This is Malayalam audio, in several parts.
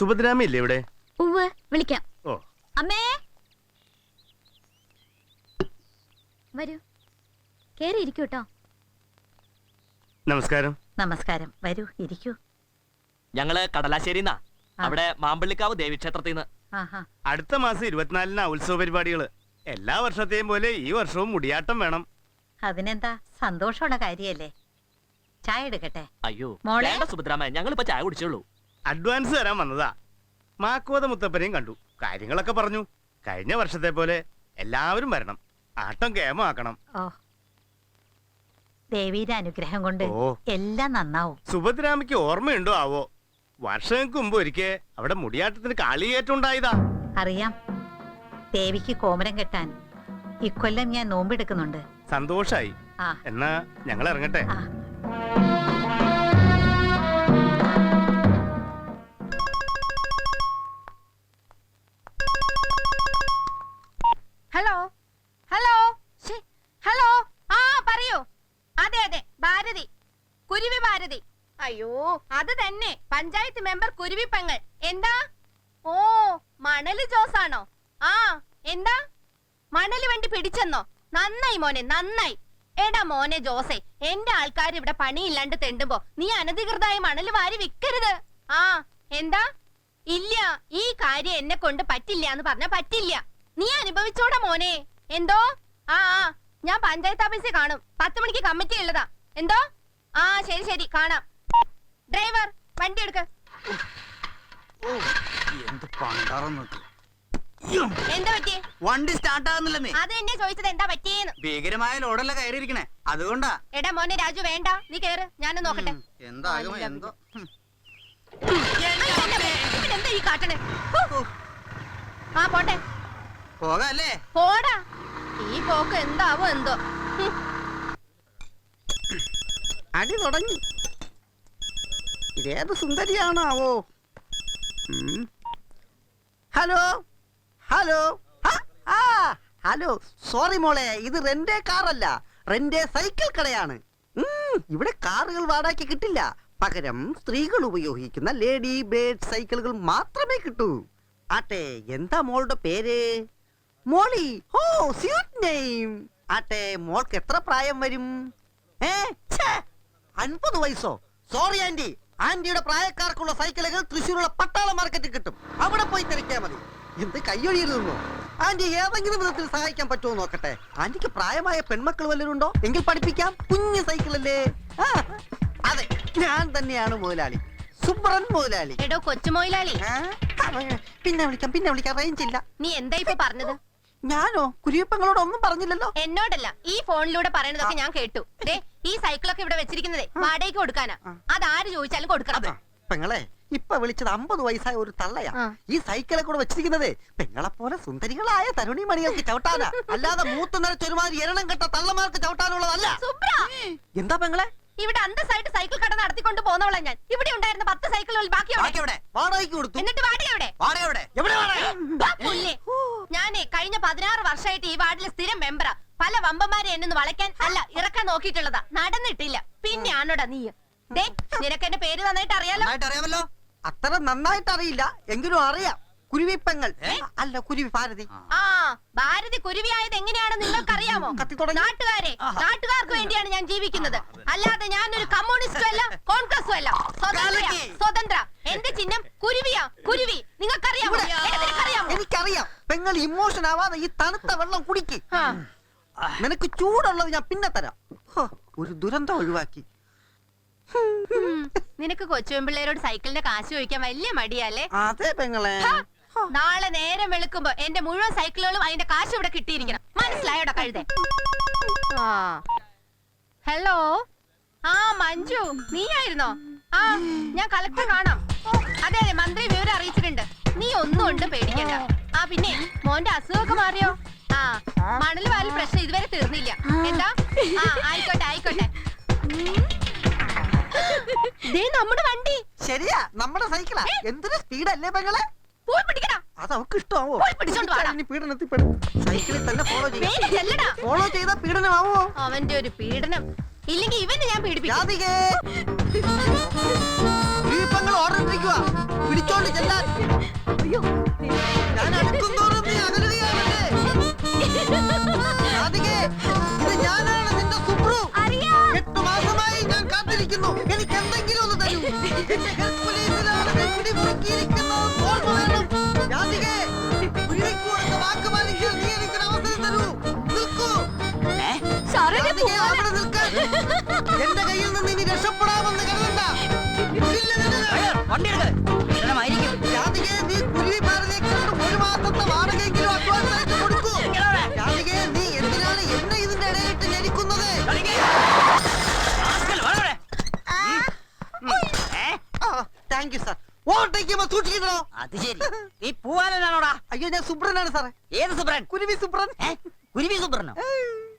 സുഭദ്രാമ ഇല്ലേ ഇവിടെ? ഉവ് വിളിക്കാം. ഓ. അമ്മേ! വരൂ. കേറി ഇരിക്കൂ കേട്ടോ നമസ്കാരം. നമസ്കാരം. വരൂ ഇരിക്കൂ. ഞങ്ങൾ കടലാശ്ശേരിന്നാ. അവിടെ മാമ്പള്ളിക്കാവ് ദേവീക്ഷേത്രത്തിൽ നിന്ന് ആഹാ. അടുത്ത മാസം ഇരുപത്തിനാലിനാ ഉത്സവ പരിപാടികൾ. എല്ലാ വർഷത്തെയും പോലെ ഈ വർഷവും മുടിയാട്ടം വേണം. അതിനെന്താ? സന്തോഷമുള്ള കാര്യല്ലേ? ചായ എടുക്കട്ടെ? അയ്യോ മോളെ? വേണ്ട സുഭദ്രാമ ഞങ്ങളിപ്പോ ചായ കുടിച്ചുള്ളൂ അഡ്വാൻസ് തരാൻ വന്നതാ. മാക്കോത മുത്തപ്പനെയും കണ്ടു. കാര്യങ്ങളൊക്കെ പറഞ്ഞു. കഴിഞ്ഞ വർഷത്തെ പോലെ എല്ലാവരും വരണം. ആട്ടം കേമാക്കണം. ദേവിയുടെ അനുഗ്രഹം കൊണ്ട് എല്ലാം നന്നാവും. സുഭദ്രാമയ്ക്ക് ഓർമ്മയുണ്ടോ ആവോ? വർഷങ്ങൾക്ക് മുമ്പ് ഒരിക്കൽ അവിടെ മുടിയാട്ടത്തിന് കാളിയേറ്റുണ്ടായതാ. അറിയാം. ദേവിക്ക് കോമരം കെട്ടാൻ ഇക്കൊല്ലം ഞാൻ നോമ്പെടുക്കുന്നുണ്ട്. സന്തോഷായി. എന്നാ ഞങ്ങൾ ഇറങ്ങട്ടെ? ഹലോ ഹലോ ഹലോ ആ പറയൂ. അതെ അതെ ഭാരതി. കുരുവി ഭാരതി. അയ്യോ അത് തന്നെ. പഞ്ചായത്ത് മെമ്പർ കുരുവി പെങ്ങൾ. എന്താ? ഓ മണൽ ജോസാണോ? ആ എന്താ? മണൽ വണ്ടി പിടിച്ചെന്നോ? നന്നായി മോനെ നന്നായി. എടാ മോനെ ജോസെ എന്റെ ആൾക്കാർ ഇവിടെ പണിയില്ലാണ്ട് തെണ്ടുമ്പോ നീ അനധികൃതമായി മണൽ വാരി വിൽക്കരുത് ആ എന്താ? ഇല്ല ഈ കാര്യം എന്നെ കൊണ്ട് പറ്റില്ല എന്ന് പറഞ്ഞ പറ്റില്ല. നീ അനുഭവിച്ചോടാ മോനെ. എന്തോ? ആ ആ ഞാൻ പഞ്ചായത്ത് ഓഫീസിൽ കാണും. പത്ത് മണിക്ക് കമ്മിറ്റി ഉള്ളതാ. എന്തോ? ആ ശരി ശരി കാണാം. ഡ്രൈവർ വണ്ടി എടുക്ക. എന്ത് വണ്ടി സ്റ്റാർട്ട് ആകുന്നില്ലെന്നേ അത് എന്നെ ചോദിച്ചത് എന്താ പറ്റിയേന്ന്. ഭീകരമായ ലോഡല്ല കയറിയിരിക്കണേ. അതുകൊണ്ടാ. എടാ മോനെ രാജു വേണ്ട. നീ കേറ് ഞാനും നോക്കട്ടെ. എന്താ എന്തോ? എന്താ ഈ കാട്ടണേ ആ പോട്ടെ. പോകാല്ലേ? പോടാ. ഈ പോക്ക് എന്താവോ എന്തോ. അടി തുടങ്ങി. ഇതേത് സുന്ദരിയാണാവോ? ഹലോ? ഹലോ? ഹലോ. സോറി മോളെ ഇത് റെന്റെ കാറല്ല. റെന്റെ സൈക്കിൾ കടയാണ്. ഇവിടെ കാറുകൾ വാടകയ്ക്ക് കിട്ടില്ല. പകരം സ്ത്രീകൾ ഉപയോഗിക്കുന്ന ലേഡി ബേഡ് സൈക്കിളുകൾ മാത്രമേ കിട്ടൂ. ആട്ടെ എന്താ മോളുടെ പേര്? മോളി ഓ സ്യൂട്ട് നെയിം ആട്ടെ മോൾക്ക് എത്ര പ്രായം വരും? ഏ അൻപത് വയസ്സോ? സോറി ആന്റി ആന്റിയുടെ പ്രായക്കാർക്കുള്ള സൈക്കിളുകൾ തൃശ്ശൂരുള്ള പട്ടാള മാർക്കറ്റിൽ കിട്ടും. അവിടെ പോയി തിരക്കിയാൽ മതി. എന്ത് കയ്യൊഴിയരുതെന്നോ? ആന്റി ഏതെങ്കിലും വിധത്തിൽ സഹായിക്കാൻ പറ്റുമോ നോക്കട്ടെ? ആന്റിക്ക് പ്രായമായ പെൺമക്കൾ വല്ലരുണ്ടോ എങ്കിൽ പഠിപ്പിക്കാം. കുഞ്ഞു സൈക്കിളല്ലേ? അതെ ഞാൻ തന്നെയാണ് മുതലാളി. സുബ്രൻ മുതലാളി. എടോ കൊച്ചു മുതലാളി. പിന്നെ വിളിക്കാം പിന്നെ വിളിക്കാം. റേഞ്ച് ഇല്ല. നീ എന്താ ഇപ്പൊ പറഞ്ഞത്? ഞാനോ? കുരിയപ്പങ്ങളോട് ഒന്നും പറഞ്ഞില്ലല്ലോ? എന്നോടല്ല. ഈ ഫോണിലൂടെ പറയണതൊക്കെ ഞാൻ കേട്ടു. ദേ ഈ സൈക്കിളൊക്കെ ഇവിടെ വെച്ചിരിക്കുന്നതേ വാടകയ്ക്ക് കൊടുക്കാനാ. അതാര് ചോദിച്ചാലും കൊടുക്കണം. പെങ്ങളെ ഇപ്പൊ വിളിച്ചത് അമ്പത് വയസ്സായ ഒരു തള്ളയാ. ഈ സൈക്കിളെ കൂടെ വെച്ചിരിക്കുന്നത് പെങ്ങളെ പോലെ സുന്ദരികളായ തരുണി മണികൾക്ക് ചവിട്ടാനാ. അല്ലാതെ മൂത്ത് ചൊരുമാതിരി എരണം കെട്ട തള്ളമാർക്ക് ചവിട്ടാനുള്ളതല്ല. എന്താ പെങ്ങളെ? ഇവിടെ അന്തസ്സായിട്ട് സൈക്കിൾ കട നടത്തിക്കൊണ്ട് പോന്നോളാം ഞാൻ. ഇവിടെ ഉണ്ടായിരുന്ന പത്ത് സൈക്കിളുകൾ ബാക്കി എവിടെ? എവിടെ? വാടകയ്ക്ക് കൊടുത്തു. എന്നിട്ട് വാടക എവിടെ? വാടക എവിടെ? എവിടെ വാടക? ദാ ഞാനേ കഴിഞ്ഞ പതിനാറ് വർഷമായിട്ട് ഈ വാർഡിലെ സ്ഥിരം മെമ്പറാ. പല വമ്പന്മാരെ എന്നെ വളയ്ക്കാൻ അല്ല ഇറക്കാൻ നോക്കിയിട്ടുള്ളതാ. നടന്നിട്ടില്ല. പിന്നെ ആണോടാ നീ? ദേ നിനക്ക് എന്റെ പേര് നന്നായിട്ട് അറിയാലോ അറിയാമല്ലോ അത്ര നന്നായിട്ട് അറിയില്ല എങ്കിലും അറിയാം. കുരുവിപ്പെങ്ങൾ. അല്ല കുരുവി ഭാരതി. ആ. ഭാരതി കുരുവിയായത് എങ്ങനെയാണെന്ന് നിങ്ങൾക്കറിയാമോ? കത്തി തുടങ്ങി. നാട്ടുകാരെ നാട്ടുകാർക്ക് വേണ്ടിയാണ് ഞാൻ ജീവിക്കുന്നത്. അല്ലാതെ ഞാൻ ഒരു കമ്മ്യൂണിസ്റ്റും അല്ല കോൺഗ്രസും അല്ല. സ്വതന്ത്ര. എന്റെ ചിഹ്നം കുരുവിയാ കുരുവി. നിങ്ങൾക്കറിയാമോ? എനിക്കറിയാം. പെങ്ങൾ ഇമോഷൻ ആവാതെ ഈ തണുത്ത വെള്ളം കുടിക്ക്. നിനക്ക് ചൂടുള്ളത് ഞാൻ പിന്നെ തരാം. ഒരു ദുരന്തം ഒഴിവാക്കി. നിനക്ക് കൊച്ചുവെമ്പിള്ളേരോട് സൈക്കിളിന്റെ കാശ് ചോദിക്കാൻ വലിയ മടിയാലേ അതെ പെങ്ങളെ. നാളെ നേരം വെളുക്കുമ്പോ എന്റെ മുഴുവൻ സൈക്കിളുകളും അതിന്റെ കാശ് ഇവിടെ കിട്ടിയിരിക്കണം. മനസ്സിലായോടാ കഴുതേ? ഹലോ ആ മഞ്ജു നീ ആയിരുന്നോ ആ ഞാൻ കളക്ടർ കാണാം അതെ അതെ മന്ത്രി വിവരം അറിയിച്ചിട്ടുണ്ട്. നീ ഒന്നും ഉണ്ട് പേടിക്കണ്ട. ആ പിന്നെ മോന്റെ അസുഖമൊക്കെ മാറിയോ? ആ മണൽ വാരൽ പ്രശ്നം ഇതുവരെ തീർന്നില്ല. എന്താ? ആ ആയിക്കോട്ടെ ആയിക്കോട്ടെ. നമ്മുടെ വണ്ടി. ശരിയാ നമ്മുടെ സൈക്കിളാ. എന്തൊരു സ്പീഡല്ലേ പെങ്ങളെ? പോയി പിടിക്കടാ. അത് അവക്ക് ഇഷ്ടമാവോ? പോയി പിടിച്ചോണ്ട് വാടാ. ഇനി പീഡനത്തിൽ പെടും. സൈക്കിളിൽ തന്നെ ഫോളോ ചെയ്യും. വേഗം ചെല്ലടാ. ഫോളോ ചെയ്ത പീഡനമാവോ? അവന്റെ ഒരു പീഡനം. ഇല്ലെങ്കിൽ ഇവനെ ഞാൻ പീഡിപ്പിക്കും. ജാതികേ. ദീപങ്ങൾ ഓർഡർ ഇട്ടിരിക്കുക പിടിച്ചോണ്ട് ചെല്ലാൻ. അയ്യോ. ഞാൻ അടുക്കുന്തോറും നീ അകലുകയാണല്ലേ രാധികേ ഇത് ഞാനാണ് നിന്റെ സുബ്രു. അറിയാം. എട്ട് മാസമായി ഞാൻ കാത്തിരിക്കുന്നു. എനിക്ക് എന്തെങ്കിലും ഒന്ന് തരൂ. എന്റെ പോലീസിലാണ് നീ പിടിമുറുക്കിയിരിക്കുന്നത് ഓർമ്മ വേണം എന്റെ കയ്യിൽ നിന്ന് ഇനി രക്ഷപ്പെടാമെന്ന് സൂക്ഷിക്കണോ അത് ശരി. നീ പൂവാലനാണോടാ? അയ്യോ ഞാൻ സുബ്രനാണ് സാറേ. ഏത് സുബ്രൻ? കുരുവി സുബ്രൻ. കുരുവി സുബ്രനോ?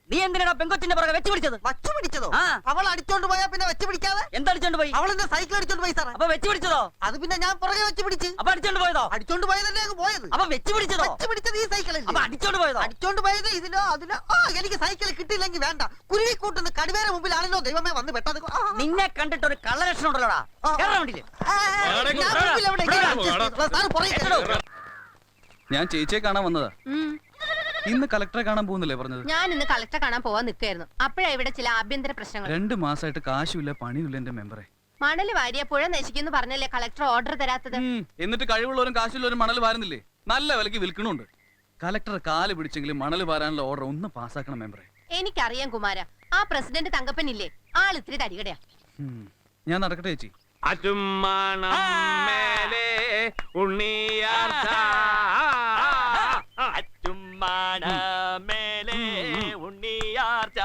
നീ എന്തിനാ പെങ്കൊച്ചിന്റെ പുറകെ വെച്ച് പിടിച്ചത്? വച്ചു പിടിച്ചതോ? ആ. അവൾ അടിച്ചോണ്ട് പോയാ പിന്നെ വെച്ച് പിടിക്കാതെ? എന്തടിച്ചോണ്ട് പോയി? അവൾ എന്റെ സൈക്കിൾ അടിച്ചോണ്ട് പോയി സാറേ. അപ്പൊ വെച്ച് പിടിച്ചതോ? അത് പിന്നെ ഞാൻ പുറകെ വെച്ച് പിടിച്ച്. അപ്പൊ അടിച്ചോണ്ട് പോയതോ? അടിച്ചോണ്ട് പോയതല്ലേ അങ്ങ് പോയത്? അപ്പൊ വെച്ച് പിടിച്ചതോ? വെച്ച് പിടിച്ചത് ഈ സൈക്കിളല്ലേ അപ്പൊ അടിച്ചോണ്ട് പോയതോ? അടിച്ചോണ്ട് പോയത് ഇതിലോ അതിലോ? ആ എനിക്ക് സൈക്കിൾ കിട്ടിയില്ലെങ്കിൽ വേണ്ട. കുരുവി കൂട്ടുന്ന മുമ്പിൽ മുമ്പിലാണല്ലോ ദൈവമേ വന്ന് പെട്ടത് ആ, ആ. നിന്നെ കണ്ടിട്ട് ഒരു കള്ളലക്ഷണം ഉണ്ടല്ലോടാ. ആ. കേറാൻ വേണ്ടിയില്ലേ ആ, ഞാൻ മുമ്പിൽ എവിടെ ഇങ്ങനെ adjust ചെയ്തോളാം. സാറ് പുറകെ കയറോ. ഞാൻ ചേച്ചിയെ കാണാൻ വന്നതാ. ഇന്ന് കളക്ടറെ കാണാൻ പോകുന്നില്ലേ പറഞ്ഞത്? ഞാൻ ഇന്ന് കളക്ടറെ കാണാൻ പോവാൻ നിൽക്കുകയായിരുന്നു. അപ്പോഴാ ഇവിടെ ചില ആഭ്യന്തര പ്രശ്നങ്ങൾ. രണ്ട് മാസമായിട്ട് കാശുമില്ല പണിയില്ല എന്റെ മെമ്പറെ. മണൽ വാരിയ പുഴ നശിക്കുന്നു പറഞ്ഞല്ലേ കളക്ടർ ഓർഡർ തരാത്തത്? എന്നിട്ട് കഴിവുള്ളവരും കാശുള്ളവരും മണൽ വാരുന്നില്ലേ? നല്ല വിലക്ക് വിൽക്കണുണ്ട്. കളക്ടർ കാൽ പിടിച്ചെങ്കിലും മണൽ വാരാനുള്ള ഓർഡർ ഒന്ന് പാസ്സാക്കണം മെമ്പറെ. എനിക്കറിയാം കുമാര. ആ പ്രസിഡന്റ് തങ്കപ്പൻ ഇല്ലേ ആൾ ഇത്തിരി തരികടയാ. ഞാൻ നടക്കട്ടെ ചേച്ചി. ഉണ്ണിയാർച്ച അച്ചുമ്മാന മേലെ ഉണ്ണിയാർച്ച.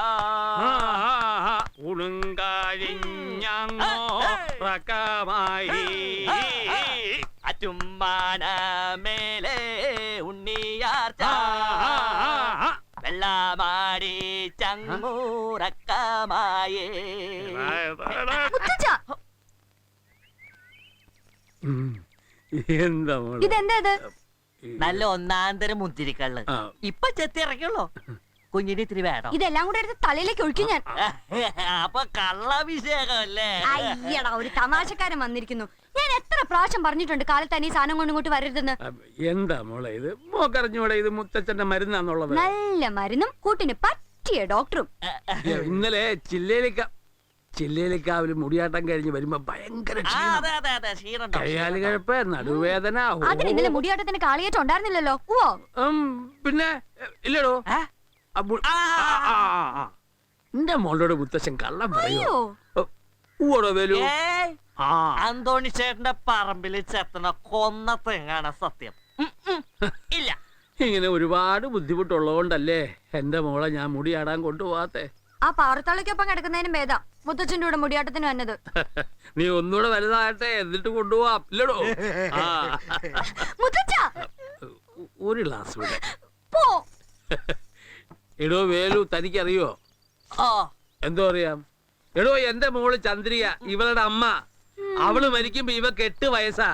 ഉളുങ്കാഴിഞ്ഞോ പ്രകമായി അച്ചുമ്മാന മേലെ ഉണ്ണിയാർച്ച. വെള്ളമാടി ചങ്ങൂറക്കമായേ എന്താ? ഇതെന്താ ഇത്? നല്ല ഒന്നാന്തര മുന്തിരിക്കള്ള്. ഇപ്പൊ ചെത്തി ഇറക്കുള്ളൂ കുഞ്ഞിന് ഇത്തിരി വേണം. ഇതെല്ലാം കൂടെ എടുത്ത് തലയിലേക്ക് ഒഴിക്കും ഞാൻ. അപ്പൊ കള്ളാഭിഷേകം അല്ലേ അയ്യടാ ഒരു തമാശക്കാരൻ വന്നിരിക്കുന്നു. ഞാൻ എത്ര പ്രാവശ്യം പറഞ്ഞിട്ടുണ്ട് കാലത്ത് തന്നെ ഈ സാധനം കൊണ്ട് ഇങ്ങോട്ട് വരരുതെന്ന്. എന്താ മോളെ ഇത്? മോക്കറിഞ്ഞൂടെ ഇത് മുത്തച്ഛന്റെ മരുന്നാന്നുള്ളത്? നല്ല മരുന്നും കൂട്ടിന് പറ്റിയ ഡോക്ടറും. ഇന്നലെ ചില്ലേലിക്ക ചില്ലേലിക്കാവിൽ മുടിയാട്ടം കഴിഞ്ഞ് വരുമ്പോ ഭയങ്കര ആ, ക്ഷീണം. അതെ അതെ അതെ ക്ഷീണുണ്ടോ കയ്യാൽ കിഴപ്പ് നടുവേദന ഓ. അതിന് ഇന്നലെ മുടിയാട്ടത്തിന് കാളിയേറ്റം ഉണ്ടായിരുന്നില്ലല്ലോ. ഓ ഉം, പിന്നെ എ, ഇല്ലടോ. ഏ? ആ, ആ, ആ, ആ, ആ. എന്റെ മോളോട് മുത്തശ്ശൻ കള്ളം പറയോ? അയ്യോ. ഊടോ വേലു? ഏയ് ആ. അന്തോണി ചേട്ടന്റെ പറമ്പിൽ ചെത്തണ കൊന്ന തെങ്ങാണ് സത്യം. ഉം, ഉം. ഇല്ല. ഇങ്ങനെ ഒരുപാട് ബുദ്ധിമുട്ടുള്ളതുകൊണ്ടല്ലേ എന്റെ മോളെ ഞാൻ മുടിയാടാൻ കൊണ്ടുപോകാത്തെ ആ പാറത്തളയ്ക്കൊപ്പം കിടക്കുന്നതിനും ഭേദം. മുത്തച്ഛന്റെ കൂടെ മുടിയാട്ടത്തിന് വന്നത്. നീ ഒന്നുകൂടെ വലുതാകട്ടെ എന്നിട്ട് കൊണ്ടുപോവാം. ഇല്ലടോ. ആ. മുത്തച്ഛ! ഒരു ഗ്ലാസ് പോ. എടോ വേലു തനിക്കറിയോ? ആ. എന്തോ അറിയാം? എടോ എന്റെ മോൾ ചന്ദ്രിക ഇവളുടെ അമ്മ. അവൾ മരിക്കുമ്പോ ഇവക്ക് എട്ട് വയസ്സാ.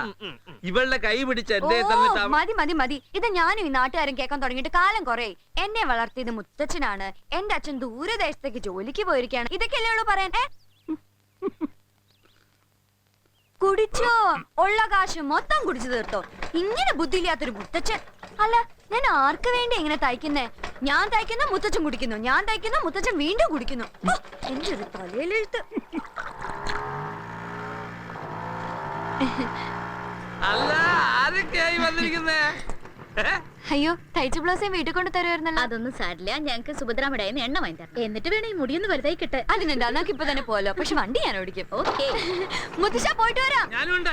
ഇവളുടെ കൈ പിടിച്ച് എന്റെ ഓ, തന്നിട്ട് അവ- മതി മതി മതി. ഇത് ഞാനും ഈ നാട്ടുകാരും കേൾക്കാൻ തുടങ്ങിയിട്ട് കാലം കുറേ. എന്നെ വളർത്തിയത് മുത്തച്ഛനാണ്. എന്റെ അച്ഛൻ ദൂരദേശത്തേക്ക് ജോലിക്ക് പോയിരിക്കാണ് ഇതൊക്കെയല്ലേ ഉള്ളൂ പറയാൻ? ഏ? കുടിച്ചോ? ഉള്ള കാശ് മൊത്തം കുടിച്ചു തീർത്തോ. ഇങ്ങനെ ബുദ്ധിയില്ലാത്തൊരു മുത്തച്ഛൻ. അല്ല ഞാൻ ആർക്ക് വേണ്ടി ഇങ്ങനെ തയ്ക്കുന്നേ? ഞാൻ തയ്ക്കുന്ന മുത്തച്ഛൻ കുടിക്കുന്നു. ഞാൻ തയ്ക്കുന്ന മുത്തച്ഛൻ വീണ്ടും കുടിക്കുന്നു. എന്റെ ഒരു തലയിലെഴുത്ത്. അയ്യോ തയ്ച്ച ബ്ലൗസേ വീട്ടിൽ കൊണ്ട് തരുമായിരുന്നല്ലോ അതൊന്നും സാരില്ല ഞങ്ങൾക്ക് സുഭദ്രാമടയെന്ന് എണ്ണ വാങ്ങി തരണം. എന്നിട്ട് വേണം ഈ മുടിയൊന്ന് വലുതായി കിട്ടെ. അതിനെന്താ നമുക്ക് ഇപ്പൊ തന്നെ പോലോ പക്ഷെ വണ്ടി ഞാൻ ഓടിക്കും. ഓക്കെ. മുത്തശ്ശ പോയിട്ട് വരാം. ഞാനുണ്ട്.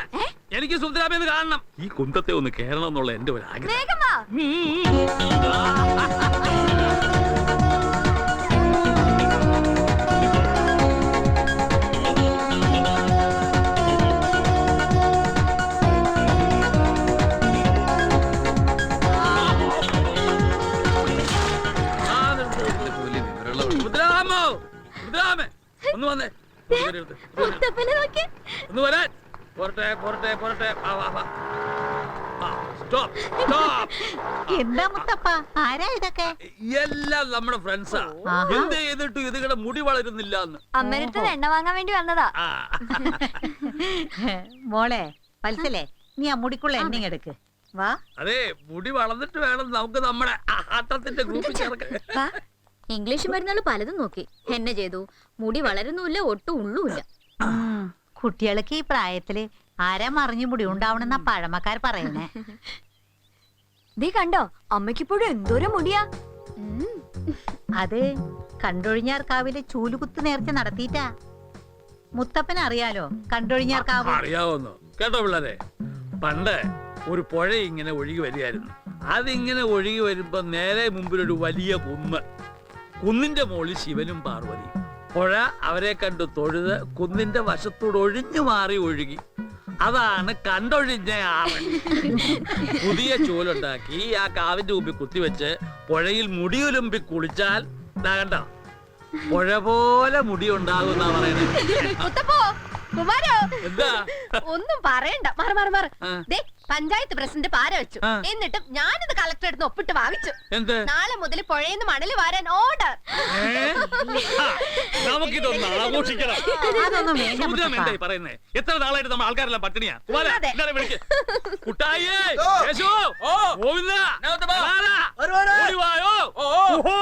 എനിക്ക് സുന്ദരാമെന്ന് കാണണം. ഈ കുന്തത്തെ ഒന്ന് കേറണം എന്നുള്ള എന്റെ ഒരു ആഗ്രഹം പോരട്ടെ പോരട്ടെ പോരട്ടെ. സ്റ്റോപ്പ് സ്റ്റോപ്പ് എന്താ മുത്തപ്പ? ആരാ ഇതൊക്കെ? എല്ലാം നമ്മുടെ ഫ്രണ്ട്സാ. എന്ത് ചെയ്തിട്ടും മുടി വളരുന്നില്ല എണ്ണ വാങ്ങാൻ വേണ്ടി വന്നതാ. മോളെ പൽസലേ നീ ആ മുടിക്കുള്ള എണ്ണ എടുക്ക്. വാ. അതെ മുടി വളർന്നിട്ട് വേണം നമുക്ക് നമ്മുടെ ആട്ടത്തിന്റെ ഗ്രൂപ്പിൽ ചേർക്കാൻ. വാ. ഇംഗ്ലീഷ് മരുന്നുകൾ പലതും നോക്കി. എന്നെ ചെയ്തു. മുടി വളരുന്നുമില്ല ഒട്ടും ഉള്ളുമില്ല. ഉം, കുട്ടികൾക്ക് ഈ പ്രായത്തിൽ ആരാ മറിഞ്ഞു മുടി ഉണ്ടാവണമെന്നാ പഴമക്കാർ പറയുന്നേ. നീ കണ്ടോ അമ്മയ്ക്കിപ്പോഴും എന്തോരം മുടിയാ. അത് കണ്ടൊഴിഞ്ഞാർക്കാവിലെ ചൂലുകുത്ത് നേർച്ച നടത്തിയിട്ടാ. മുത്തപ്പൻ അറിയാലോ കണ്ടൊഴിഞ്ഞാർക്കാവ്? അറിയാവുന്നു? കേട്ടോ പിള്ളേരെ? പണ്ട് ഒരു പുഴ ഇങ്ങനെ ഒഴുകി വരികയായിരുന്നു. അതിങ്ങനെ ഒഴുകി വരുമ്പോ നേരെ മുമ്പിലൊരു വലിയ കുന്ന്. കുന്നിന്റെ മുകളിൽ ശിവനും പാർവതിയും. പുഴ അവരെ കണ്ടു തൊഴുത് കുന്നിന്റെ വശത്തോട് ഒഴിഞ്ഞു മാറി ഒഴുകി. അതാണ് കണ്ടൊഴിഞ്ഞ ആറ് പുതിയ ചൂലുണ്ടാക്കി ആ കാവിന്റെ മുമ്പിൽ കുത്തിവെച്ച് പുഴയിൽ മുടിയൊലുമ്പി കുളിച്ചാൽ കണ്ടോ? പുഴ പോലെ മുടി പറയണേ മുത്തപ്പോ കുമാരോ എന്താ? ഒന്നും പറയണ്ട. മാറി മാറി മാറി. ദേ പഞ്ചായത്ത് പ്രസിഡന്റ് പാര വെച്ചു. എന്നിട്ടും ഞാനിത് കളക്ടർ എടുത്ത് ഒപ്പിട്ട് വാങ്ങിച്ചു. നാളെ മുതൽ പുഴയിന്ന് മണൽ വാരാൻ ഓർഡർ നമുക്കിതൊന്ന് ആഘോഷിക്കണം. അതൊന്നും വേണ്ട പറയുന്നേ? എത്ര നമ്മൾ ആൾക്കാരെല്ലാം പട്ടിണിയാ? കുമാര അതെ. ഇന്നലെ വിളിക്ക്. കുട്ടായേ ഓ. യേശു ഓ. ഗോവിന്ദ നൗതമാ. ലാലാ. ഓ, ഓ.